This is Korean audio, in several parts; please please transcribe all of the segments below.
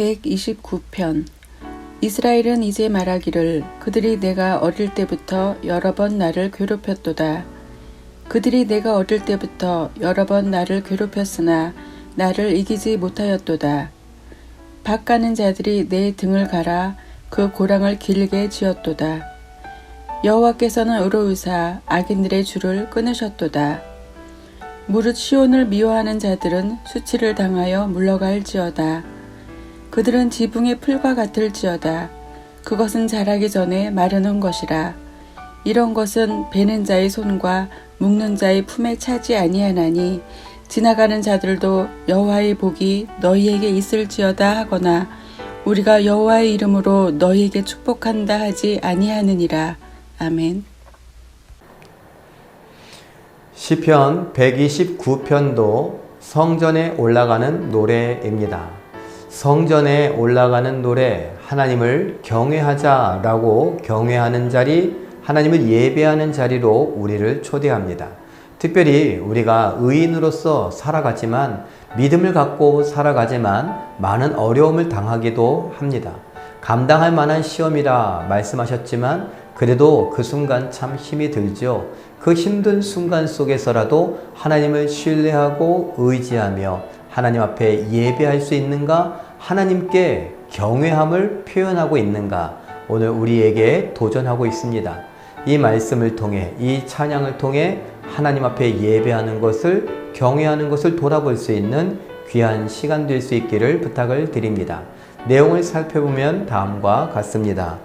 129편 이스라엘은 이제 말하기를 그들이 내가 어릴 때부터 여러 번 나를 괴롭혔도다. 그들이 내가 어릴 때부터 여러 번 나를 괴롭혔으나 나를 이기지 못하였도다. 밭 가는 자들이 내 등을 갈아 그 고랑을 길게 지었도다. 여호와께서는 의로우사 악인들의 줄을 끊으셨도다. 무릇 시온을 미워하는 자들은 수치를 당하여 물러갈지어다. 그들은 지붕의 풀과 같을지어다. 그것은 자라기 전에 마르는 것이라. 이런 것은 베는 자의 손과 묶는 자의 품에 차지 아니하나니 지나가는 자들도 여호와의 복이 너희에게 있을지어다 하거나 우리가 여호와의 이름으로 너희에게 축복한다 하지 아니하느니라. 아멘. 시편 129편도 성전에 올라가는 노래입니다. 성전에 올라가는 노래, 하나님을 경외하자라고 경외하는 자리, 하나님을 예배하는 자리로 우리를 초대합니다. 특별히 우리가 의인으로서 살아가지만 믿음을 갖고 살아가지만 많은 어려움을 당하기도 합니다. 감당할 만한 시험이라 말씀하셨지만 그래도 그 순간 참 힘이 들죠. 그 힘든 순간 속에서라도 하나님을 신뢰하고 의지하며 하나님 앞에 예배할 수 있는가? 하나님께 경외함을 표현하고 있는가? 오늘 우리에게 도전하고 있습니다. 이 말씀을 통해, 이 찬양을 통해 하나님 앞에 예배하는 것을, 경외하는 것을 돌아볼 수 있는 귀한 시간 될 수 있기를 부탁을 드립니다. 내용을 살펴보면 다음과 같습니다.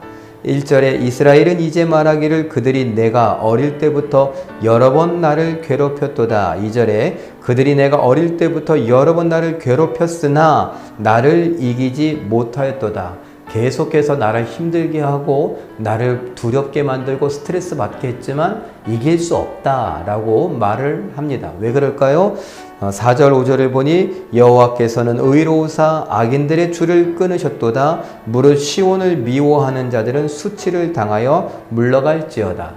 1절에 이스라엘은 이제 말하기를 그들이 내가 어릴 때부터 여러 번 나를 괴롭혔도다. 2절에 그들이 내가 어릴 때부터 여러 번 나를 괴롭혔으나 나를 이기지 못하였도다. 계속해서 나를 힘들게 하고 나를 두렵게 만들고 스트레스 받게 했지만 이길 수 없다라고 말을 합니다. 왜 그럴까요? 4절 어, 5절을 보니 여호와께서는 의로우사 악인들의 줄을 끊으셨도다 무릇 시온을 미워하는 자들은 수치를 당하여 물러갈지어다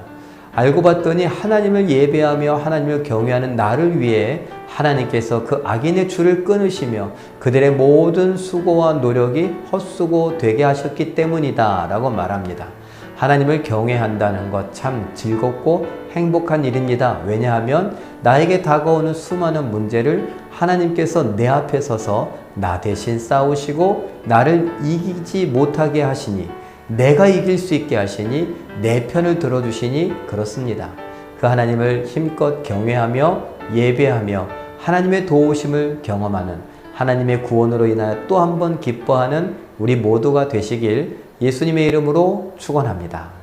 알고 봤더니 하나님을 예배하며 하나님을 경외하는 나를 위해 하나님께서 그 악인의 줄을 끊으시며 그들의 모든 수고와 노력이 헛수고 되게 하셨기 때문이다 라고 말합니다. 하나님을 경외한다는 것 참 즐겁고 행복한 일입니다. 왜냐하면 나에게 다가오는 수많은 문제를 하나님께서 내 앞에 서서 나 대신 싸우시고 나를 이기지 못하게 하시니 내가 이길 수 있게 하시니 내 편을 들어주시니 그렇습니다. 그 하나님을 힘껏 경외하며 예배하며 하나님의 도우심을 경험하는 하나님의 구원으로 인하여 또 한 번 기뻐하는 우리 모두가 되시길 예수님의 이름으로 축원합니다.